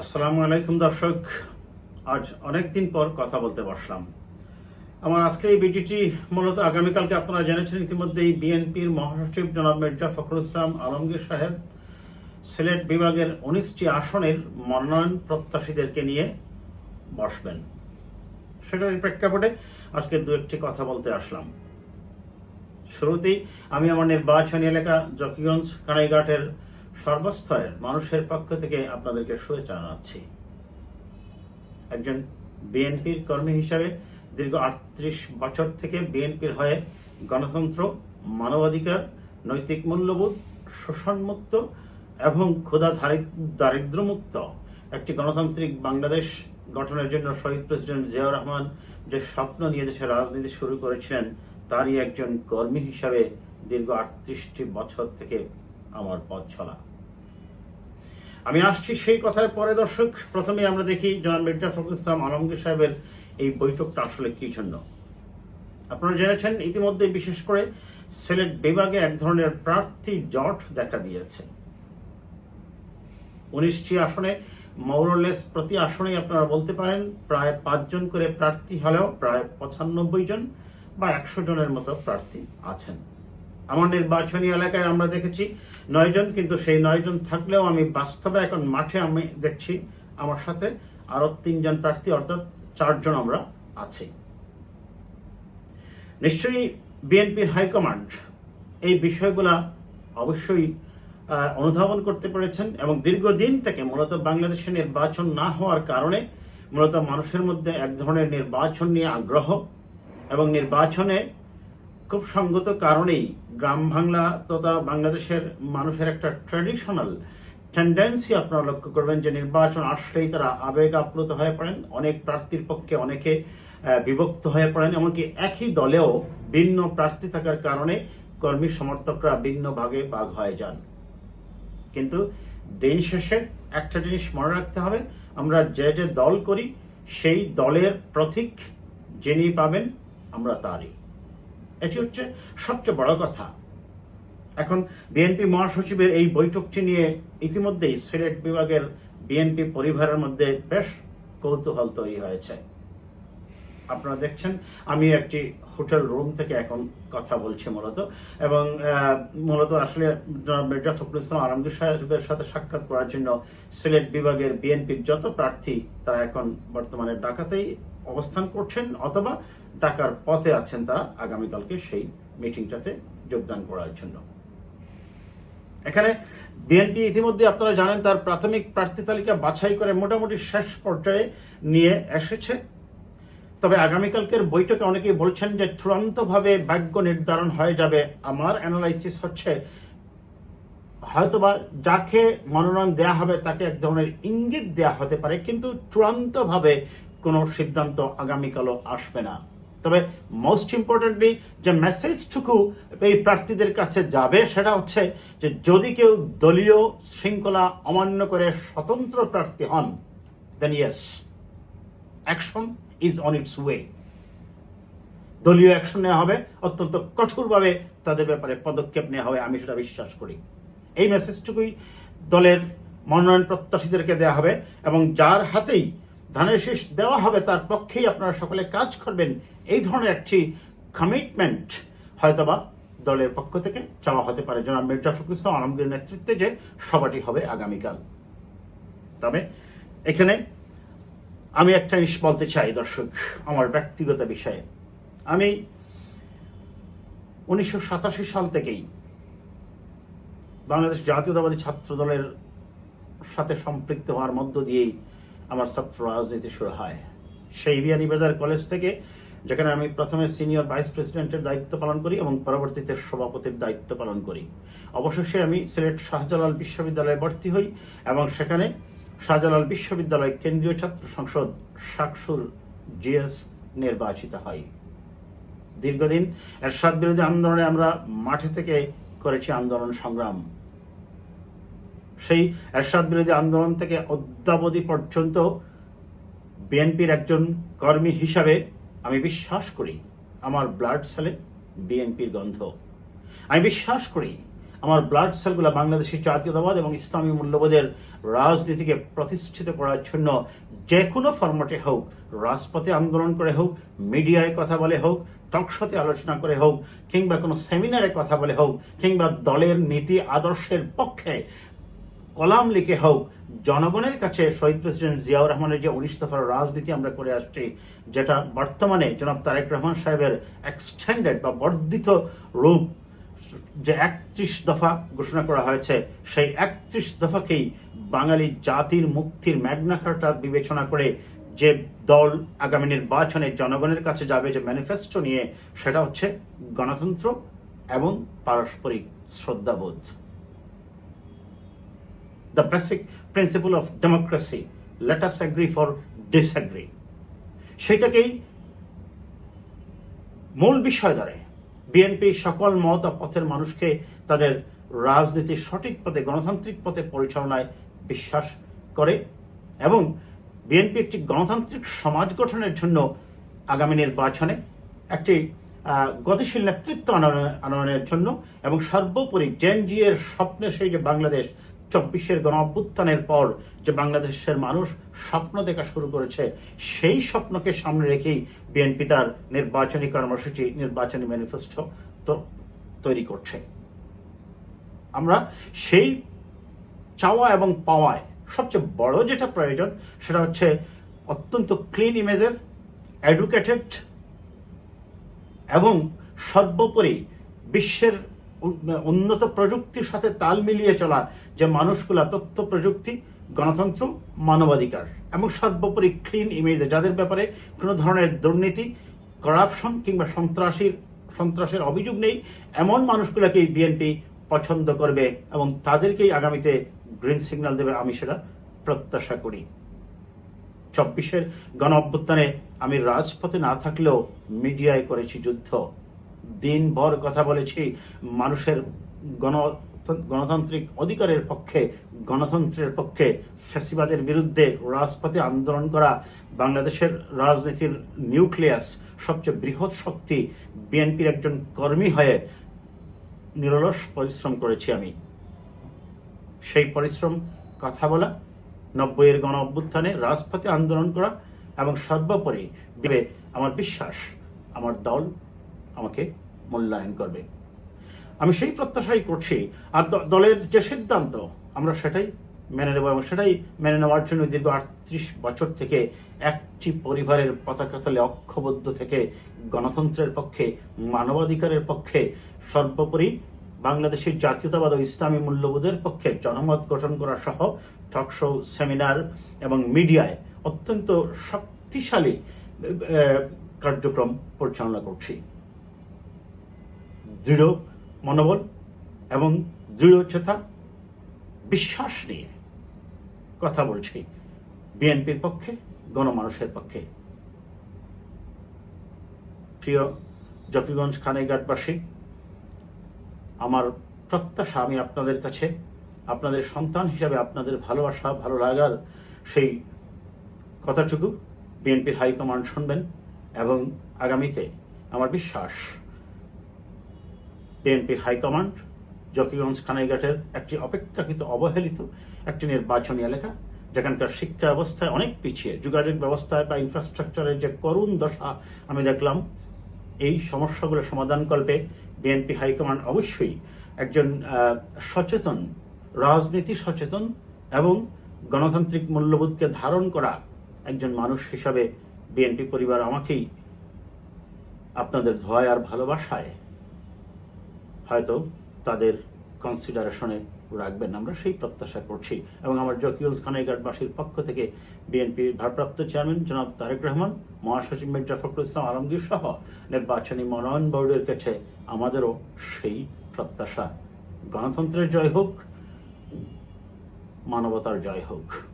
আসসালামু আলাইকুম দর্শক। আজ অনেক দিন পর কথা বলতে বসলাম। আমার আজকের এই ভিডিওটি মূলত আগামীকালকে আপনারা জেনেছেন ইতিমধ্যেই বিএনপির মহাসচিব জনাব মির্জা ফখরুল ইসলাম আলমগীর সাহেব সিলেট বিভাগের উনিশটি আসনের মনোনয়ন প্রত্যাশীদেরকে নিয়ে বসবেন। সেটার প্রেক্ষাপটে আজকে দু একটি কথা বলতে আসলাম। শুরুতেই আমি আমার নির্বাচনী এলাকা জকিগঞ্জ কানাইঘাটের সর্বস্তরের মানুষের পক্ষ থেকে আপনাদেরকে শুভেচ্ছা জানাচ্ছি। একজন বিএনপির কর্মী হিসাবে দীর্ঘ আটত্রিশ বছর থেকে বিএনপির হয়ে গণতন্ত্র, মানবাধিকার, নৈতিক মূল্যবোধ, শোষণমুক্ত এবং ক্ষুধা দারিদ্র্যমুক্ত একটি গণতান্ত্রিক বাংলাদেশ গঠনের জন্য শহীদ প্রেসিডেন্ট জিয়াউর রহমান যে স্বপ্ন নিয়ে দেশে রাজনীতি শুরু করেছিলেন, তারই একজন কর্মী হিসাবে দীর্ঘ আটত্রিশটি বছর থেকে আমার পথ ছলা আমি আসছি সেই কথায় পরে, দর্শক। প্রথমে আমরা দেখি জনাব মির্জা ফখরুল ইসলাম আলমগীর সাহেবের এই বৈঠকটা আসলে কি জন্য? আপনারা জেনেছেন, ইতিমধ্যে বিশেষ করে সিলেট বিভাগে এক ধরনের প্রার্থী জট দেখা দিয়েছে। উনিশটি আসনে, মৌরলেস প্রতি আসনেই আপনারা বলতে পারেন, প্রায় পাঁচজন করে প্রার্থী হলেও প্রায় পঁচানব্বই জন বা একশো জনের মতো প্রার্থী আছেন। আমার নির্বাচনী এলাকায় আমরা দেখেছি নয়জন কিন্তু সেই নয়জন থাকলেও আমি বাস্তবে এখন মাঠে আমি দেখছি আমার সাথে আরও তিনজন প্রার্থী, অর্থাৎ চারজন আমরা আছি। নিশ্চয়ই বিএনপির হাইকমান্ড এই বিষয়গুলা অবশ্যই অনুধাবন করতে পেরেছেন এবং দীর্ঘদিন থেকে মূলত বাংলাদেশে নির্বাচন না হওয়ার কারণে মূলত মানুষের মধ্যে এক ধরনের নির্বাচন নিয়ে আগ্রহ এবং নির্বাচনে খুব সঙ্গত কারণেই গ্রাম বাংলা তথা বাংলাদেশের মানুষের একটা ট্র্যাডিশনাল টেন্ডেন্সি আপনারা লক্ষ্য করবেন যে নির্বাচন আসলেই তারা আবেগ আপ্লুত হয়ে পড়েন, অনেক প্রার্থীর পক্ষে অনেকে বিভক্ত হয়ে পড়েন, এমনকি একই দলেও ভিন্ন প্রার্থী থাকার কারণে কর্মী সমর্থকরা ভিন্ন ভাগে ভাগ হয়ে যান। কিন্তু দিন শেষে একটা জিনিস মনে রাখতে হবে, আমরা যে যে দল করি, সেই দলের প্রতীক যিনি পাবেন, আমরা তারই। এটি হচ্ছে সবচেয়ে বড় কথা। এখন বিএনপি মহাসচিবের এই বৈঠকটি নিয়ে ইতিমধ্যেই সিলেট বিভাগের বিএনপি পরিবারের মধ্যে বেশ কৌতূহল তৈরি হয়েছে। আপনারা দেখছেন, আমি একটি হোটেল রুম থেকে এখন কথা বলছি মূলত এবং মূলত আসলে মির্জা ফখরুল ইসলাম আলমগীর সাহেবের সাথে সাক্ষাৎ করার জন্য সিলেট বিভাগের বিএনপির যত প্রার্থী তারা এখন বর্তমানে ঢাকাতেই অবস্থান করছেন অথবা ঢাকার পথে আছেন তারা আগামীকালকে সেই মিটিংটাতে যোগদান করার জন্য। এখানে বিএনপি ইতিমধ্যে আপনারা জানেন তার প্রাথমিক প্রার্থী তালিকা বাছাই করে মোটামুটি শেষ পর্যায়ে নিয়ে এসেছে। তবে আগামীকালকের বৈঠকে অনেকেই বলছেন যে চূড়ান্তভাবে ভাগ্য নির্ধারণ হয়ে যাবে। আমার অ্যানালাইসিস হচ্ছে হয়তোবা যাকে মনোনয়ন দেয়া হবে তাকে এক ধরনের ইঙ্গিত দেয়া হতে পারে, কিন্তু চূড়ান্তভাবে কোনো সিদ্ধান্ত আগামীকালও আসবে না। তবে মোস্ট ইম্পর্টেন্টলি যে মেসেজটুকু এই প্রার্থীদের কাছে যাবে সেটা হচ্ছে যে যদি কেউ দলীয় শৃঙ্খলা অমান্য করে স্বতন্ত্র প্রার্থী হন দেন yes action is on its way দলীয় অ্যাকশন নেওয়া হবে, অত্যন্ত কঠোরভাবে তাদের ব্যাপারে পদক্ষেপ নেওয়া হবে, আমি সেটা বিশ্বাস করি। এই মেসেজটুকুই দলের মনোনয়ন প্রত্যাশীদেরকে দেওয়া হবে এবং যার হাতেই ধানের শীষ দেওয়া হবে, তার পক্ষেই আপনারা সকলে কাজ করবেন। এই ধরনের একটি কমিটমেন্ট হয়তোবা দলের পক্ষ থেকে চাওয়া হতে পারে। জনাব মির্জা ফখরুল ইসলাম আলমগীর নেতৃত্বে যে সভাটি হবে আগামীকাল। তবে এখানে আমি একটা জিনিস বলতে চাই, দর্শক, আমার ব্যক্তিগত বিষয়ে। আমি উনিশশো সাতাশি সাল থেকেই বাংলাদেশ জাতীয়তাবাদী ছাত্র দলের সাথে সম্পৃক্ত হওয়ার মধ্য দিয়েই আমার ছাত্র রাজনীতি শুরু হয়। সেই বিয়ানীবাজার কলেজ থেকে, যেখানে আমি প্রথমে সিনিয়র ভাইস প্রেসিডেন্টের দায়িত্ব পালন করি এবং পরবর্তীতে সভাপতির দায়িত্ব পালন করি। অবশেষে আমি সিলেট শাহজালাল বিশ্ববিদ্যালয়ে ভর্তি হই এবং সেখানে শাহজালাল বিশ্ববিদ্যালয় কেন্দ্রীয় ছাত্র সংসদ শাকসুর জিএস নির্বাচিত হয়। দীর্ঘদিন এরশাদ বিরোধী আন্দোলনে আমরা মাঠে থেকে করেছি আন্দোলন সংগ্রাম। সেই এরশাদ বিরোধী আন্দোলন থেকে অদ্যাবধি পর্যন্ত বিএনপির একজন কর্মী হিসাবে আমি বিশ্বাস করি আমার ব্লাড সেলে বিএনপির গন্ধ। আমি বিশ্বাস করি আমার ব্লাড সেলগুলো বাংলাদেশি জাতীয়তাবাদ এবং ইসলামী মূল্যবোধের রাজনীতিকে প্রতিষ্ঠিত করার জন্য যে কোনো ফরম্যাটে হোক, রাজপথে আন্দোলন করে হোক, মিডিয়ায় কথা বলে হোক, টকশোতে আলোচনা করে হোক, কিংবা কোনো সেমিনারে কথা বলে হোক, কিংবা দলের নীতি, আদর্শের পক্ষে কলাম লিখে হোক, জনগণের কাছে শহীদ প্রেসিডেন্ট জিয়াউর রহমানের যে উনিশ দফার রাজনীতি আমরা করে আসছি, যেটা বর্তমানে জনাব তারেক রহমান সাহেবের এক্সটেন্ডেড বা বর্ধিত রূপ যে একত্রিশ দফা ঘোষণা করা হয়েছে, সেই একত্রিশ দফাকেই বাঙালি জাতির মুক্তির ম্যাগনাকার্টা বিবেচনা করে যে দল আগামী নির্বাচনে জনগণের কাছে যাবে যে ম্যানিফেস্টো নিয়ে, সেটা হচ্ছে গণতন্ত্র এবং পারস্পরিক শ্রদ্ধাবোধ। The basic principle of democracy. Let us agree for disagree. সেটাকেই মূল বিষয় ধরে বিএনপি সকল মত পথের মানুষকে তাদের রাজনীতির সঠিক পথে, গণতান্ত্রিক পথে পরিচালনায় বিশ্বাস করে এবং বিএনপি একটি গণতান্ত্রিক সমাজ গঠনের জন্য আগামী নির্বাচনে একটি গতিশীল নেতৃত্ব আনয়ন- আনয়নের জন্য এবং সর্বোপরি জেনজি এর স্বপ্নের সেই যে বাংলাদেশ চব্বিশের গণ অভ্যুত্থানের পর যে বাংলাদেশের মানুষ স্বপ্ন দেখা শুরু করেছে, সেই স্বপ্নকে সামনে রেখেই বিএনপি তার নির্বাচনী কর্মসূচি, নির্বাচনী ম্যানিফেস্টো তৈরি করছে। আমরা সেই চাওয়া এবং পাওয়ায় সবচেয়ে বড় যেটা প্রয়োজন, সেটা হচ্ছে অত্যন্ত ক্লিন ইমেজের এডুকেটেড এবং সর্বোপরি বিশ্বের উন্নত প্রযুক্তির সাথে তাল মিলিয়ে চলা যে মানুষগুলা তথ্য প্রযুক্তি, গণতন্ত্র, মানবাধিকার এবং সর্বোপরি ক্লিন ইমেজে যাদের ব্যাপারে কোনো ধরনের দুর্নীতি করাপশন কিংবা সন্ত্রাসীর, সন্ত্রাসের অভিযোগ নেই, এমন মানুষগুলোকেই বিএনপি পছন্দ করবে এবং তাদেরকেই আগামীতে গ্রিন সিগন্যাল দেবে, আমি সেটা প্রত্যাশা করি। চব্বিশের গণ অভ্যুত্থানে আমি রাজপথে না থাকলেও মিডিয়ায় করেছি যুদ্ধ। দিনভর কথা বলেছি, মানুষের গণ গণতান্ত্রিক অধিকারের পক্ষে, গণতন্ত্রের পক্ষে, ফ্যাসিবাদের বিরুদ্ধে রাজপথে আন্দোলন করা, বাংলাদেশের রাজনীতির নিউক্লিয়াস, সবচেয়ে বৃহৎ শক্তি, বিএনপির একজন কর্মী হয়ে নিরলস পরিশ্রম করেছি আমি। সেই পরিশ্রম, কথা বলা, নব্বইয়ের গণ অভ্যুত্থানে রাজপথে আন্দোলন করা এবং সর্বোপরি আমার বিশ্বাস, আমার দল আমাকে মূল্যায়ন করবে। আমি সেই প্রত্যাশাই করছি, আর দলের যে সিদ্ধান্ত, আমরা সেটাই মেনে নেব এবং সেটাই মেনে নেওয়ার জন্য দীর্ঘ আটত্রিশ বছর থেকে একটি পরিবারের পতাকা তলে অক্ষবদ্ধ থেকে গণতন্ত্রের পক্ষে, মানবাধিকারের পক্ষে, সর্বোপরি বাংলাদেশের জাতীয়তাবাদ ও ইসলামী মূল্যবোধের পক্ষে জনমত গঠন করা সহ টকশো সেমিনার এবং মিডিয়ায় অত্যন্ত শক্তিশালী কার্যক্রম পরিচালনা করছি। দৃঢ় মনোবল এবং দৃঢ়চেতা বিশ্বাস নিয়ে কথা বলছি বিএনপির পক্ষে, গণমানুষের পক্ষে। প্রিয় জকিগঞ্জ খানেঘাটবাসী আমার প্রত্যাশা আমি আপনাদের কাছে, আপনাদের সন্তান হিসাবে আপনাদের ভালোবাসা, ভালো লাগার সেই কথাটুকু বিএনপির হাইকমান্ড শুনবেন এবং আগামীতে আমার বিশ্বাস বিএনপির হাইকমান্ড, জকিগঞ্জ খানাইঘাটের একটি অপেক্ষাকৃত অবহেলিত একটি নির্বাচনী এলাকা, যেখানকার শিক্ষা ব্যবস্থায় অনেক পিছিয়ে, যোগাযোগ ব্যবস্থায় বা ইনফ্রাস্ট্রাকচারের যে করুণ দশা আমি দেখলাম, এই সমস্যাগুলো সমাধানকল্পে বিএনপি হাইকমান্ড অবশ্যই একজন সচেতন, রাজনীতি সচেতন এবং গণতান্ত্রিক মূল্যবোধকে ধারণ করা একজন মানুষ হিসাবে বিএনপি পরিবার আমাকেই আপনাদের ধোয় আর ভালোবাসায় হয়তো তাদের কনসিডারেশনে রাখবেন। আমরা সেই প্রত্যাশা করছি। এবং আমার জকিউলস খানাইঘাটবাসীর পক্ষ থেকে বিএনপির ভারপ্রাপ্ত চেয়ারম্যান জনাব তারেক রহমান, মহাসচিব মির্জা ফখরুল ইসলাম আলমগীর সহ নির্বাচনী মনোনয়ন বোর্ডের কাছে আমাদেরও সেই প্রত্যাশা। গণতন্ত্রের জয় হোক, মানবতার জয় হোক।